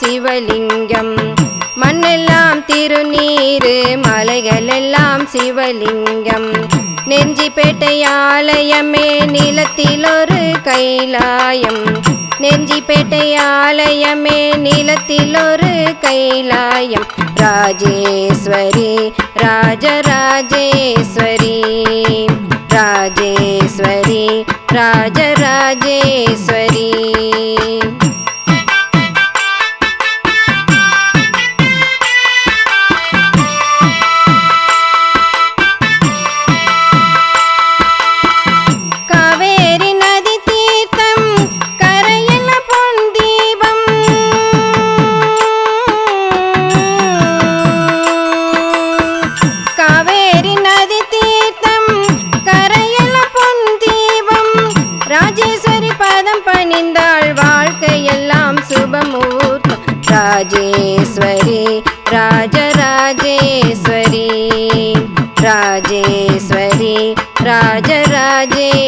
சிவலிங்கம். மண்ணெல்லாம் திருநீரு மலைகளெல்லாம் சிவலிங்கம். நெஞ்சிப்பேட்டை ஆலயமே நிலத்தில் ஒரு கைலாயம். நெஞ்சிப்பேட்டை ஆலயமே நிலத்தில் ஒரு கைலாயம். ராஜேஸ்வரி ராஜராஜேஸ்வரி. ராஜேஸ்வரி ராஜராஜேஸ்வரி. जेश्वरि राज राजेश्वरि राजेश्वरि राजराजे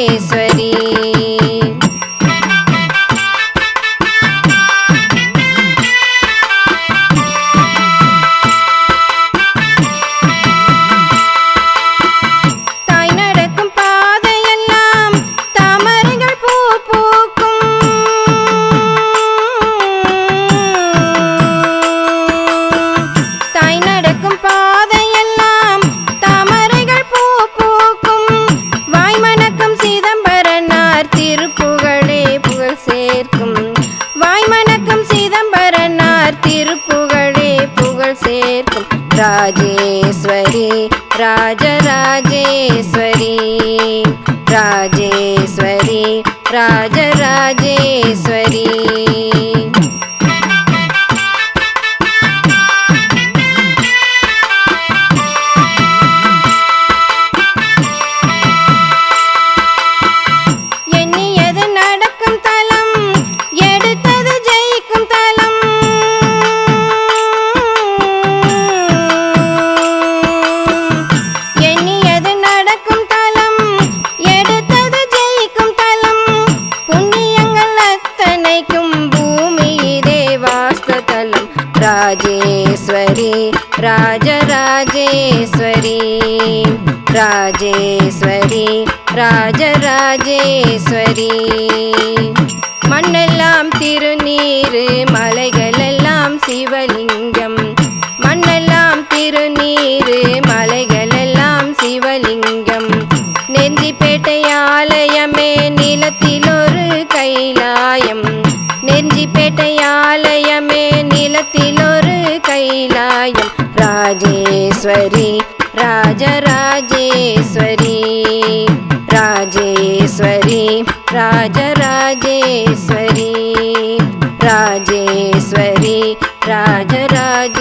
வணக்கம் சிதம்பரனார் திருப்புகழே புகழ் சேர்க்கும். ராஜேஸ்வரி ராஜராஜேஸ்வரி. ராஜேஸ்வரி ராஜராஜேஸ்வரி. ராஜேஸ்வரி ராஜராஜேஸ்வரி. ராஜேஸ்வரி ராஜராஜேஸ்வரி. மண்ணெல்லாம் திருநீரு மலைகளெல்லாம் சிவலிங்கம். மண்ணெல்லாம் திருநீரு राजेश्वरी राजराजेश्वरी राजेश्वरी राजराजेश्वरी राजेश्वरी राजराजेश्वरी